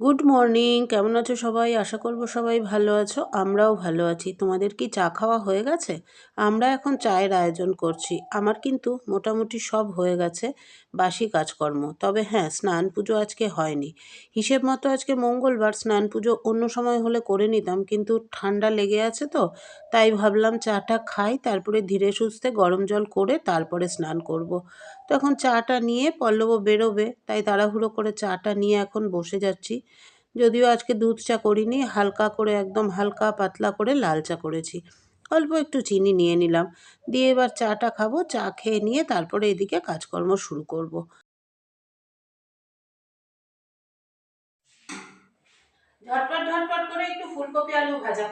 Good morning কেমন আছো সবাই? আশা করব সবাই ভালো আছো। আমরাও ভালো আছি। তোমাদের কি চা খাওয়া হয়ে গেছে? আমরা এখন চায়ের আয়োজন করছি। আমার কিন্তু মোটামুটি সব হয়ে গেছে, বাসি কাজকর্ম। তবে হ্যাঁ স্নান পুজো আজকে হয়নি। হিসেব মতো আজকে মঙ্গলবার স্নান পুজো অন্য সময় হলে করে নিতাম, কিন্তু ঠান্ডা লেগে আছে তো, তাই ভাবলাম চাটা খাই, তারপরে ধীরে সুস্থে গরম জল করে তারপরে স্নান করব। তখন চাটা নিয়ে পল্লব বেরোবে, তাই তাড়াহুড়ো করে চাটা নিয়ে এখন বসে যাচ্ছি। যদিও আজকে দুধ চা করিনি, হালকা করে একদম হালকা পাতলা করে লাল চা করেছি। অল্প একটু চিনি নিয়ে নিলাম। দিয়ে এবার চাটা খাব, চা খেয়ে নিয়ে তারপরে এদিকে কাজকর্ম শুরু করব। ঝটপট ঝটপট করে একটু ফুলকপি আলু ভাজা।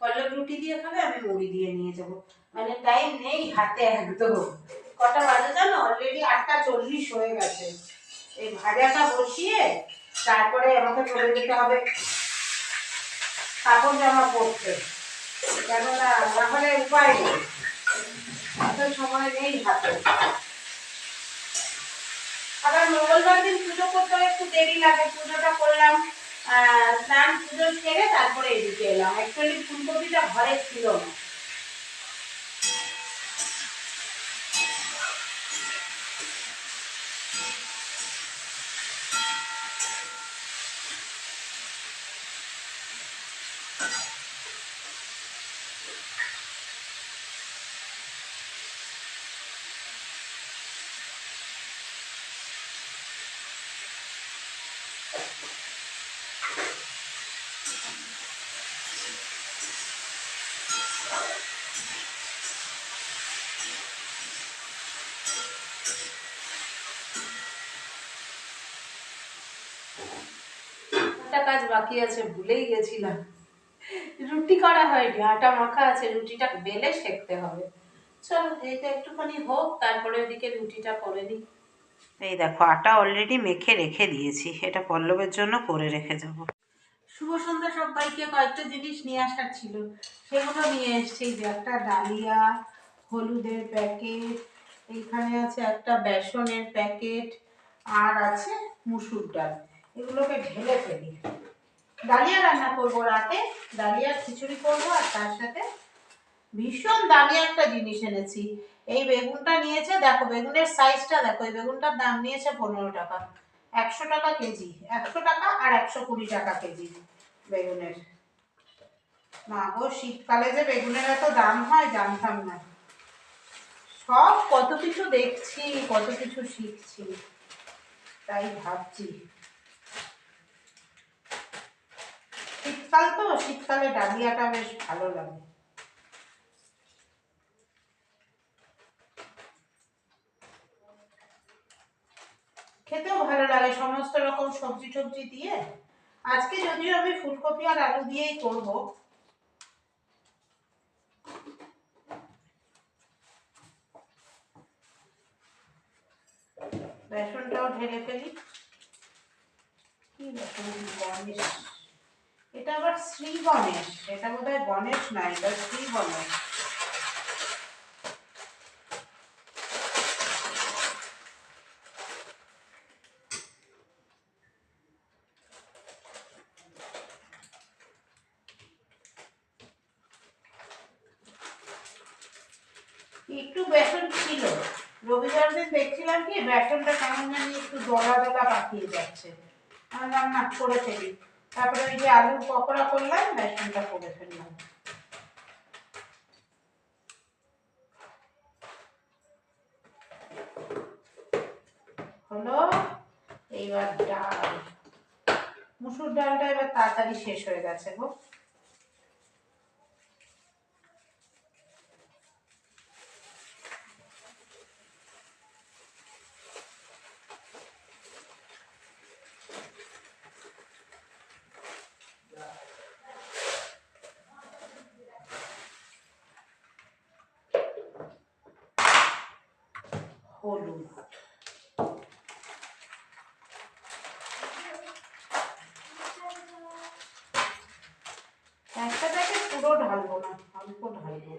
পল্লব রুটি দিয়ে খাবে, আমি মুড়ি দিয়ে নিয়ে যাব। মানে টাইম নেই হাতে একদম। কটা বাজে জানো? অলরেডি আটটা চল্লিশ হয়ে গেছে। এই ভাজাটা বসিয়ে তারপরে আমাকে চলে যেতে হবে। কাপড় জামা পরতে কেননা না উপায় নেই। এত সময় নেই হাতে আবার মঙ্গলবার দিন পুজো করতে একটু দেরি লাগে। পুজোটা করলাম স্নান পুজো সেরে তারপরে এদিকে এলাম। অ্যাকচুয়ালি ফুলকপিটা ঘরে ছিল না। কাজ বাকি আছে ভুলেই গেছিলাম। রুটি করা হয়নি আটা মাখা আছে রুটিটা বেলে শেখতে হবে। চলো এইটা একটুখানি হোক তারপরে ওদিকে রুটিটা করে দিই এই দেখো আটা অলরেডি মেখে রেখে দিয়েছি এটা পল্লবের জন্য করে রেখে যাব। শুভ সন্ধ্যা সবাইকে কয়েকটা জিনিস নিয়ে আসার ছিল। সেগুলো নিয়ে এসছি যে একটা ডালিয়া হলুদের প্যাকেট এইখানে আছে একটা বেসনের প্যাকেট আর আছে মুসুর ডাল। এগুলোকে ঢেলে ফেলি। ডালিয়া রান্না করব রাতে। ডালিয়ার খিচুড়ি করব আর তার সাথে ভীষণ দামি একটা জিনিস এনেছি। এই বেগুনটা নিয়েছে, দেখো বেগুনের সাইজটা দেখো এই বেগুনটার দাম নিয়েছে পনেরো টাকা। একশো টাকা কেজি, একশো টাকা আর একশো কুড়ি টাকা কেজি বেগুনের। মা গো, শীতকালে যে বেগুনের এত দাম হয়, জানতাম না। সব কত কিছু দেখছি, কত কিছু শিখছি, তাই ভাবছি। শীতকাল তো, শীতকালে ডালিয়াটা বেশ ভালো লাগে। খেতেও ভালো লাগে, সমস্ত রকম সবজি টবজি দিয়ে। আজকে যদিও আমি ফুলকপি আর আলু দিয়েই করব। বেসনটাও ঢেলে ফেলি। কি বেসন এটা আবার শ্রী গণেশ। এটা বোধ হয় গণেশ না, এটা শ্রী গণেশ। একটু বেসন ছিল। রবিবার দিন দেখছিলাম কি, বেসনটা কেমন জানি একটু দলা দলা পাঠিয়ে যাচ্ছে। আমি রান্না করে ফেলি। তারপরে ওই যে আলুর পকোড়া করলাম, বেসনটা করে ফেললাম। হলো এইবার ডাল। মুসুর ডালটা এবার তাড়াতাড়ি শেষ হয়ে গেছে গো হলুদ একটা প্যাকেট পুরো ঢালবো না অল্প ঢালবো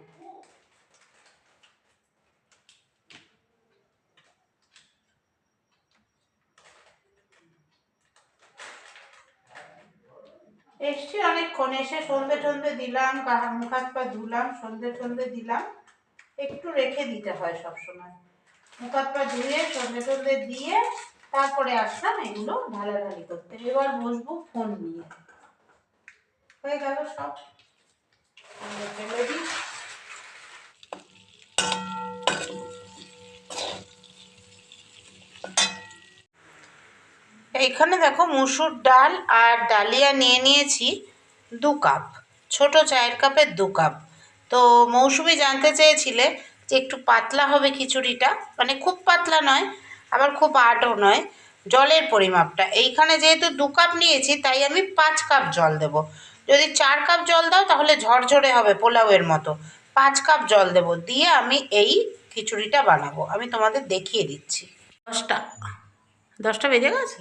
এসছি অনেকক্ষণ এসে সন্ধে টন্ধে দিলাম মুখ হাত পা ধুলাম, সন্ধে টন্ধে দিলাম। একটু রেখে দিতে হয় সবসময়। মুখ হাত পা ধুয়ে সন্ধে টন্ধে দিয়ে তারপরে আসলাম এগুলো ঢালাঢালি করতে। এবার বসবো ফোন নিয়ে। হয়ে গেল সব। ফেলে দিই। এইখানে দেখো মুসুর ডাল আর ডালিয়া নিয়ে নিয়েছি দু কাপ, ছোট চায়ের কাপের দু কাপ। তো মৌসুমি জানতে চেয়েছিলে যে একটু পাতলা হবে খিচুড়িটা মানে খুব পাতলা নয়, আবার খুব আটও নয়, জলের পরিমাপটা। এইখানে যেহেতু দু কাপ নিয়েছি, তাই আমি পাঁচ কাপ জল দেব। যদি চার কাপ জল দাও তাহলে ঝরঝরে হবে পোলাওয়ের মতো। পাঁচ কাপ জল দেব, দিয়ে আমি এই খিচুড়িটা বানাবো। আমি তোমাদের দেখিয়ে দিচ্ছি। দশটা। দশটা বেজে গেছে?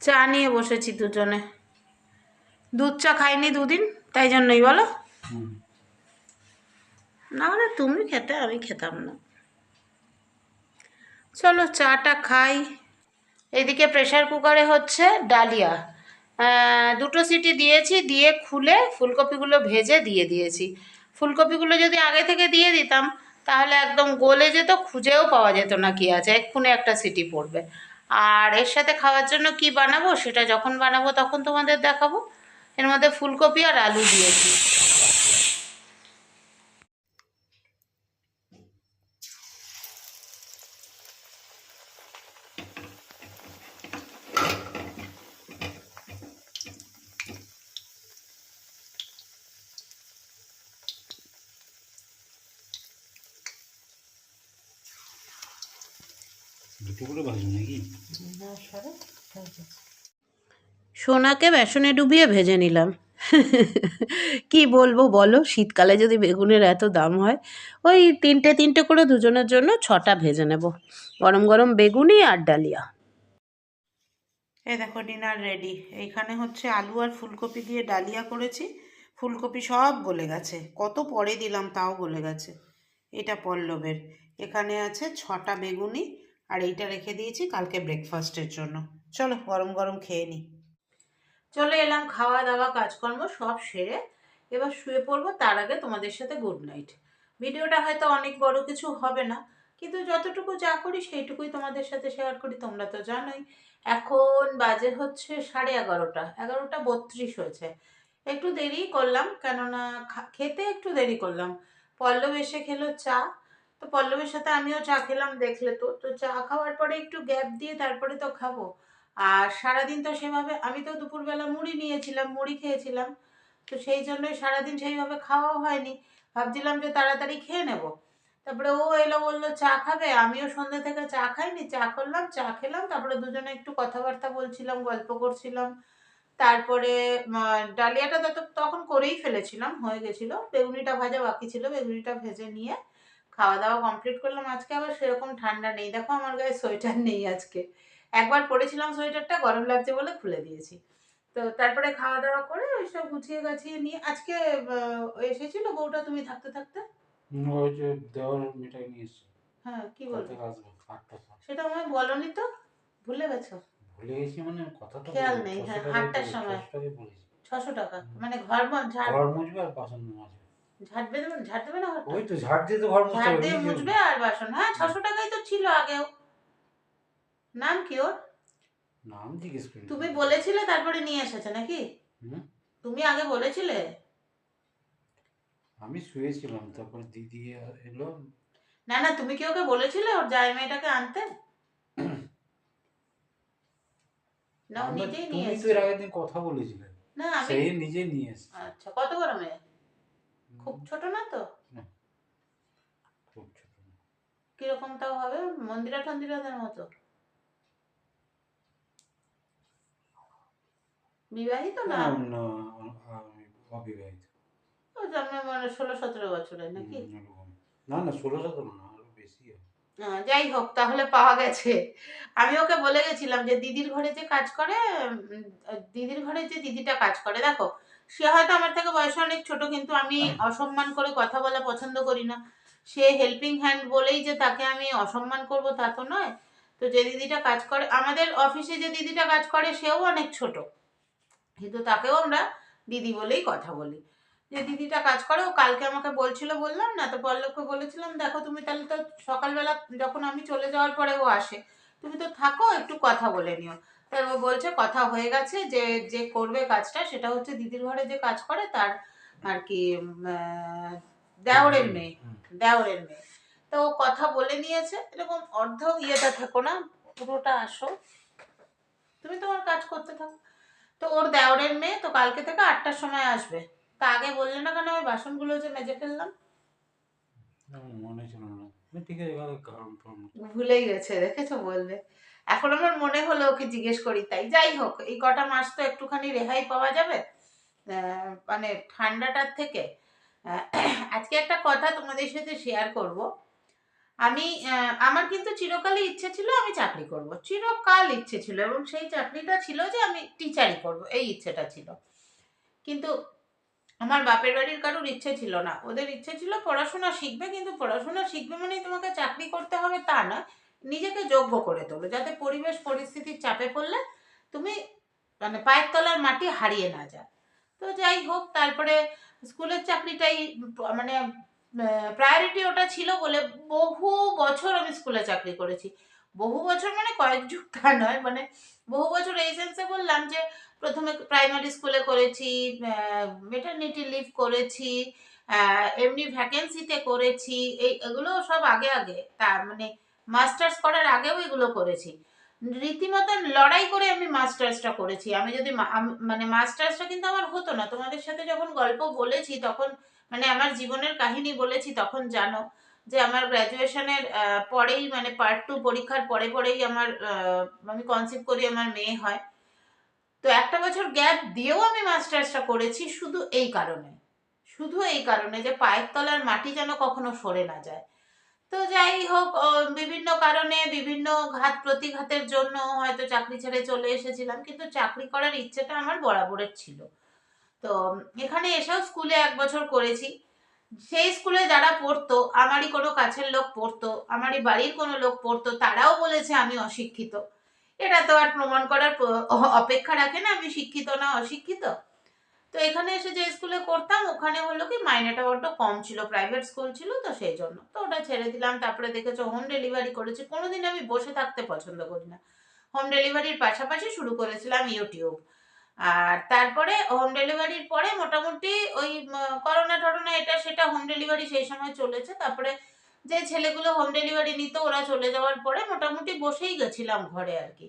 চা নিয়ে বসেছি দুজনে। দুধ চা খাইনি দুদিন, তাই জন্যই বলো। না তুমি খেতে, আমি খেতাম না। চলো চাটা খাই। এদিকে প্রেশার কুকারে হচ্ছে ডালিয়া। দুটো সিটি দিয়েছি, দিয়ে খুলে ফুলকপিগুলো ভেজে দিয়ে দিয়েছি। ফুলকপিগুলো যদি আগে থেকে দিয়ে দিতাম, তাহলে একদম গলে যেত, খুঁজেও পাওয়া যেত না কি আছে। এক্ষুনি একটা সিটি পড়বে। আর এর সাথে খাওয়ার জন্য কি বানাবো? সেটা যখন বানাবো তখন তোমাদের দেখাবো। এর মধ্যে ফুলকপি আর আলু দিয়েছি। করে নাকি? সোনাকে বেসনে ডুবিয়ে ভেজে নিলাম। কি বলব বলো শীতকালে যদি বেগুনের এত দাম হয় ওই তিনটে তিনটে করে দুজনের জন্য ছটা ভেজে নেব। গরম গরম বেগুনি আর ডালিয়া। এই দেখো ডিনার রেডি। এইখানে হচ্ছে আলু আর ফুলকপি দিয়ে ডালিয়া করেছি। ফুলকপি সব গলে গেছে। কত পরে দিলাম তাও গলে গেছে। এটা পল্লবের। এখানে আছে ছটা বেগুনি আর এইটা রেখে দিয়েছি কালকে ব্রেকফাস্টের জন্য। চলো, গরম গরম খেয়ে নিই চলে এলাম খাওয়া দাওয়া কাজকর্ম সব সেরে। এবার শুয়ে পড়ব, তার আগে তোমাদের সাথে গুড নাইট ভিডিওটা হয়তো অনেক বড় কিছু হবে না, কিন্তু যতটুকু যা করি সেইটুকুই তোমাদের সাথে শেয়ার করি, তোমরা তো জানোই। এখন বাজে হচ্ছে সাড়ে এগারোটা এগারোটা বত্রিশ হয়েছে। একটু দেরি করলাম, কেননা খেতে একটু দেরি করলাম। পল্লব এসে খেলো চা তো পল্লবের সাথে আমিও চা খেলাম, দেখলে তো। তো চা খাওয়ার পরে একটু গ্যাপ দিয়ে তারপরে তো খাব। আর সারাদিন তো সেভাবে, আমি তো দুপুরবেলা মুড়ি নিয়েছিলাম, মুড়ি খেয়েছিলাম। তো সেই জন্যই সারাদিন সেইভাবে খাওয়াও হয়নি। ভাবছিলাম যে তাড়াতাড়ি খেয়ে নেব। তারপরে ও এলো, বলল, চা খাবে? আমিও সন্ধ্যে থেকে চা খাইনি, চা করলাম, চা খেলাম। তারপরে দুজনে একটু কথাবার্তা বলছিলাম, গল্প করছিলাম। তারপরে ডালিয়াটা তত, তখন করেই ফেলেছিলাম, হয়ে গেছিল। বেগুনিটা ভাজা বাকি ছিল, বেগুনিটা ভেজে নিয়ে খাওয়া দাওয়া কমপ্লিট করলাম আজকে আবার সেরকম ঠান্ডা নেই। দেখো আমার গায়ে সোয়েটার নেই আজকে। একবার পরেছিলাম সোয়েটারটা গরম লাগছে বলে খুলে দিয়েছি। তো তারপরে খাওয়া দাওয়া করে ওইসব গুছিয়ে গাছিয়ে নিয়ে আজকে এসেছিল বউটা তুমি থাকতে থাকতে? ওই যে দেওয়ার মিঠাই নিয়ে এসছে। হ্যাঁ কি সময় সেটা আমায় বলনি তো ভুলে গেছো? ভুলে গেছি মানে কথাটা খেয়াল নেই, ছশো হ্যাঁ, আটটার সময়। ছশো টাকা মানে ঘর ঘর মুছবে আর বাসন মাজবে। ঝাড় দেবে ঝাড় দেবে না ওই তো ঝাড় দিয়ে তো ঘর মুছতে ঝাড় দিয়ে মুছবে আর বাসন। হ্যাঁ ছশো টাকাই তো ছিল আগেও নাম কি ওর? নাম জিজ্ঞেস করি তুমি বলেছিলে তারপরে নিয়ে এসেছে নাকি? তুমি আগে বলেছিলে? আমি শুয়েছিলাম তারপর দিদি এলো। না না তুমি কি ওকে বলেছিলে ওর জামাই মেয়েটাকে আনতে? না নিজেই নিয়ে তুমি তো এর আগের দিন কথা বলেছিলে। না আমি সেই নিজে নিয়ে এসছে। আচ্ছা কত গরমে খুব ছোট না তো? খুব ছোট কীরকম তাও হবে? মন্দিরা টন্দিরাদের মতো? বিবাহিত না? না, না, অবিবাহিত। ও জন্মে মানে ষোলো সতেরো বছরে নাকি? না না ষোলো সতেরো না আরও বেশি যাই হোক তাহলে পাওয়া গেছে। আমি ওকে বলে গেছিলাম যে দিদির ঘরে যে কাজ করে দিদির ঘরে যে দিদিটা কাজ করে দেখো সে হয়তো আমার থেকে বয়সে অনেক ছোট কিন্তু আমি অসম্মান করে কথা বলা পছন্দ করি না। সে হেল্পিং হ্যান্ড বলেই যে তাকে আমি অসম্মান করব তা তো নয়। তো যে দিদিটা কাজ করে আমাদের অফিসে যে দিদিটা কাজ করে সেও অনেক ছোট। কিন্তু তাকেও আমরা দিদি বলেই কথা বলি। যে দিদিটা কাজ করে ও কালকে আমাকে বলছিল বললাম না তো পল্লবকে বলেছিলাম দেখো তুমি তাহলে তো সকালবেলা যখন আমি চলে যাওয়ার পরে ও আসে। তুমি তো থাকো একটু কথা বলে নিও। ও বলছে কথা হয়ে গেছে যে যে করবে কাজটা সেটা হচ্ছে দিদির ঘরে যে কাজ করে তার আর কি দেওরের মেয়ে দেওরের মেয়ে। তো ও কথা বলে নিয়েছে এরকম অর্ধ ইয়েটা থাকো না পুরোটা আসো। তুমি তোমার কাজ করতে থাকো। তো ওর দেওরের মেয়ে তো কালকে থেকে আটটার সময় আসবে। তা আগে বললে না কেন ওই বাসনগুলো যে মেজে ফেললাম? মনে ছিল না। ঠিক আছে ভুলেই গেছে দেখেছ বলবে এখন আমার মনে হলো ওকে জিজ্ঞেস করি, তাই যাই হোক, এই কটা মাস তো একটুখানি রেহাই পাওয়া যাবে মানে ঠান্ডাটার থেকে। আজকে একটা কথা তোমাদের সাথে শেয়ার করব। আমি আমার কিন্তু চিরকালই ইচ্ছে ছিল আমি চাকরি করব, চিরকাল ইচ্ছে ছিল এবং সেই চাকরিটা ছিল যে আমি টিচারই করব, এই ইচ্ছেটা ছিল। কিন্তু আমার বাপের বাড়ির কারোর ইচ্ছে ছিল না, ওদের ইচ্ছে ছিল পড়াশোনা শিখবে, কিন্তু পড়াশোনা শিখবে মানেই তোমাকে চাকরি করতে হবে তা না নিজেকে যোগ্য করে তোলো। যাতে পরিবেশ পরিস্থিতির চাপে পড়লে তুমি মানে পায়ের তলার মাটি হারিয়ে না যায়। তো যাই হোক, তারপরে স্কুলের চাকরিটাই মানে প্রায়োরিটি ওটা ছিল বলে বহু বছর আমি স্কুলে চাকরি করেছি। বহু বছর মানে কয়েক যুগ তা নয় মানে বহু বছর এই সেন্সে বললাম যে প্রথমে প্রাইমারি স্কুলে করেছি মেটার্নিটি লিভ করেছি এমনি ভ্যাকেন্সিতে করেছি, এই এগুলো সব আগে আগে। তা মানে মাস্টার্স করার আগেও এগুলো করেছি। রীতিমতন লড়াই করে আমি মাস্টার্সটা করেছি। আমি যদি মানে মাস্টার্সটা কিন্তু আমার হতো না। তোমাদের সাথে যখন গল্প বলেছি, তখন মানে আমার জীবনের কাহিনী বলেছি, তখন জানো যে আমার গ্র্যাজুয়েশনের পরেই মানে পার্ট টু পরীক্ষার পরে পরেই আমার আমি কনসিভ করি আমার মেয়ে হয়। তো একটা বছর গ্যাপ দিয়েও আমি মাস্টার্সটা করেছি শুধু এই কারণে। শুধু এই কারণে যে পায়ের তলার মাটি যেন কখনো সরে না যায়। তো যাই হোক বিভিন্ন কারণে বিভিন্ন ঘাত প্রতিঘাতের জন্য হয়তো চাকরি ছেড়ে চলে এসেছিলাম, কিন্তু চাকরি করার ইচ্ছেটা আমার বরাবরের ছিল। তো এখানে এসেও স্কুলে এক বছর করেছি। সেই স্কুলে যারা পড়তো, আমারই কোনো কাছের লোক পড়তো, আমারই বাড়ির কোনো লোক পড়তো, তারাও বলেছে আমি অশিক্ষিত। এটা তো আর প্রমাণ করার অপেক্ষা রাখে না আমি শিক্ষিত না অশিক্ষিত। তো এখানে এসে যে স্কুলে করতাম, ওখানে হলো কি মাইনেটা বড্ড কম ছিল প্রাইভেট স্কুল ছিল, তো সেই জন্য। তো ওটা ছেড়ে দিলাম, তারপরে দেখেছ হোম ডেলিভারি করেছি, কোনোদিন আমি বসে থাকতে পছন্দ করি না। হোম ডেলিভারির পাশাপাশি শুরু করেছিলাম ইউটিউব আর তারপরে হোম ডেলিভারির পরে মোটামুটি ওই করোনা টরোনা এটা সেটা হোম ডেলিভারি সেই সময় চলেছে। তারপরে যে ছেলেগুলো হোম ডেলিভারি নিত, ওরা চলে যাওয়ার পরে মোটামুটি বসেই গেছিলাম ঘরে আর কি।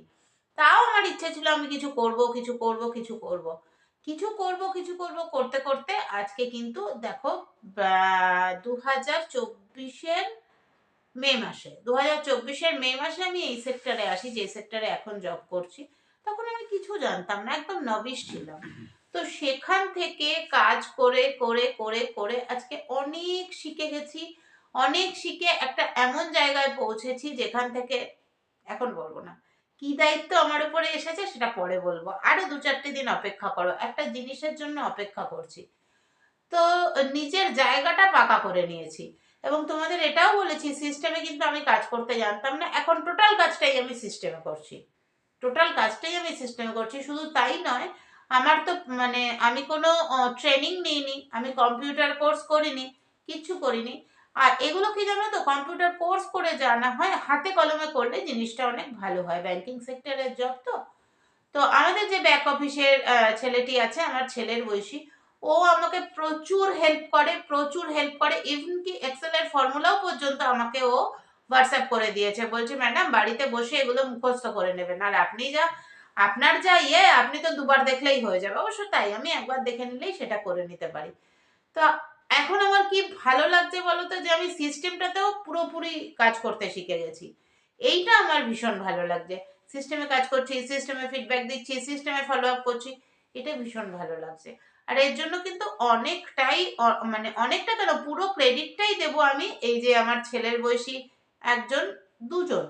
তাও আমার ইচ্ছে ছিল আমি কিছু করব কিছু করব কিছু করব। কিছু করব কিছু করব, করতে করতে আজকে কিন্তু দেখো দু হাজার চব্বিশের মে মাসে দু হাজার চব্বিশের মে মাসে আমি এই সেক্টরে আসি, যে সেক্টরে এখন জব করছি। তখন আমি কিছু জানতাম না, একদম নবিশ ছিলাম। তো সেখান থেকে কাজ করে করে করে করে আজকে অনেক শিখে গেছি, অনেক শিখে একটা এমন জায়গায় পৌঁছেছি যেখান থেকে, এখন বলব না কি দায়িত্ব আমার উপরে এসেছে সেটা পরে বলব। আরও দু চারটে দিন অপেক্ষা করো, একটা জিনিসের জন্য অপেক্ষা করছি। তো নিজের জায়গাটা পাকা করে নিয়েছি এবং তোমাদের এটাও বলেছি সিস্টেমে কিন্তু আমি কাজ করতে জানতাম না। এখন টোটাল কাজটাই আমি সিস্টেমে করছি। টোটাল কাজটাই আমি সিস্টেমে করছি, শুধু তাই নয়, আমার তো মানে আমি কোনো ট্রেনিং নিইনি, আমি কম্পিউটার কোর্স করিনি কিচ্ছু করিনি। আর এগুলো কি জানো তো কম্পিউটার কোর্স করে জানা হয়, হাতে কলমে করলে জিনিসটা অনেক ভালো হয় ব্যাংকিং সেক্টরের জব তো। তো আমাদের যে ব্যাক অফিসের ছেলেটি আছে, আমার ছেলের বয়সী, ও আমাকে প্রচুর হেল্প করে, প্রচুর হেল্প করে ইভেন কি এক্সেলের ফর্মুলাও পর্যন্ত আমাকে ও হোয়াটসঅ্যাপ করে দিয়েছে। বলছে ম্যাডাম বাড়িতে বসে এগুলো মুখস্থ করে নেবেন। আর আপনি যা, আপনার যা ইয়ে আপনি তো দুবার দেখলেই হয়ে যাবে। অবশ্য তাই, আমি একবার দেখে নিলেই সেটা করে নিতে পারি। তো এখন আমার কি ভালো লাগছে বলো তো যে আমি সিস্টেমটাতেও পুরোপুরি কাজ করতে শিখে গেছি। এইটা আমার ভীষণ ভালো লাগছে। সিস্টেমে কাজ করছি সিস্টেমে ফিডব্যাক দিচ্ছি সিস্টেমে ফলো আপ করছি, এটা ভীষণ ভালো লাগছে। আর এর জন্য কিন্তু অনেকটাই মানে অনেকটা কেন, পুরো ক্রেডিটটাই দেবো আমি এই যে আমার ছেলের বয়সী একজন, দুজন।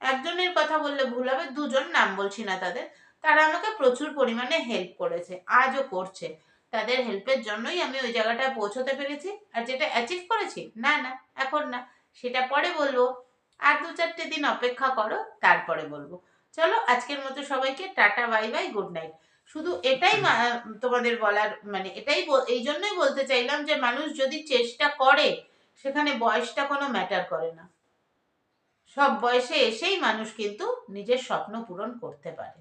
একজনের কথা বললে ভুল হবে, দুজন নাম বলছি না তাদের। তারা আমাকে প্রচুর পরিমাণে হেল্প করেছে, আজও করছে। তাদের হেল্পের জন্যই আমি ওই জায়গাটায় পৌঁছতে পেরেছি। আর যেটা অ্যাচিভ করেছি, না না, এখন না, সেটা পরে বলব। আর দু চারটে দিন অপেক্ষা করো, তারপরে বলব। চলো, আজকের মতো সবাইকে tata bye bye good night শুধু এটাই তোমাদের বলার মানে এটাই এই জন্যই বলতে চাইলাম যে মানুষ যদি চেষ্টা করে, সেখানে বয়সটা কোনো ম্যাটার করে না। সব বয়সে এসেই মানুষ কিন্তু নিজের স্বপ্ন পূরণ করতে পারে।